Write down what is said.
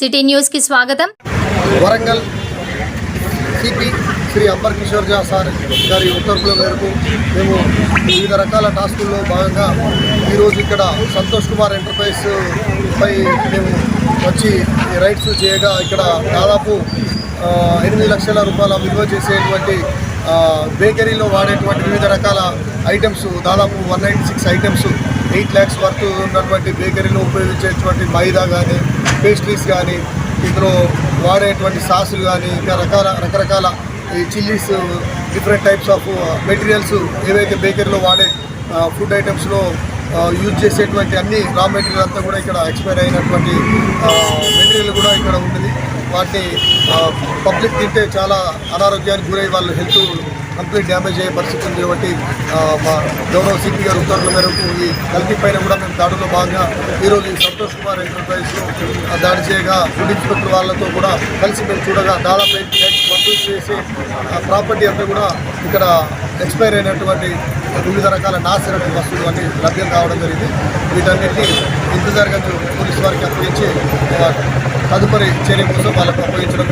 City న్యూస్కి స్వాగతం. Warangal CP Shri Amber Kishore Jha sir గారి ఉత్తర్వుల మేరకు మేము వివిధ రకాల టాస్కుల్లో భాగంగా ఈరోజు ఇక్కడ సంతోష్ కుమార్ ఎంటర్ప్రైజ్ పై మేము వచ్చి రైడ్స్ చేయగా ఇక్కడ దాదాపు ఎనిమిది లక్షల రూపాయల విలువ చేసేటువంటి బేకరీలో వాడేటువంటి వివిధ రకాల ఐటమ్స్ దాదాపు one ninety six items eight lakhs worth ఉన్నటువంటి బేకరీలో ఉపయోగించేటువంటి మైదా కానీ పేస్ట్రీస్ కానీ ఇందులో వాడేటువంటి సాసులు కానీ ఇంకా రకాల రకరకాల ఈ chillies different types of materials ఏవైతే బేకరీలో వాడే ఫుడ్ ఐటమ్స్లో యూజ్ చేసేటువంటి అన్ని రా మెటీరియల్ అంతా కూడా ఇక్కడ ఎక్స్పైర్ అయినటువంటి మెటీరియల్ కూడా ఇక్కడ ఉంటుంది. వాటిని పబ్లిక్ తింటే చాలా అనారోగ్యానికి గురై వాళ్ళ హెల్త్ కంప్లీట్ డ్యామేజ్ అయ్యే పరిస్థితి ఉంది కాబట్టి మా గౌరవ సిపి గారు ఉత్తర్వుల మేరకు ఈ కల్తీ పైన కూడా మేము దాడిలో భాగంగా ఈరోజు ఈ సంతోష్ కుమార్ ఎంటర్ప్రైజ్లో దాడి చేయగా ఫుడ్ ఇన్స్పెక్టర్ వాళ్ళతో కూడా కలిసి మేము చూడగా దాదాపు ఎయిట్ చేసి ప్రాపర్టీ అంతా కూడా ఇక్కడ ఎక్స్పైర్ అయినటువంటి వివిధ రకాల నాసిరకం వస్తువులు అన్నీ లభ్యం కావడం జరిగింది. వీటన్నిటిని ఇంతజారుగా పోలీసు వారికి అప్పగించి తదుపరి చర్య కోసం వాళ్ళకు అప్పగించడం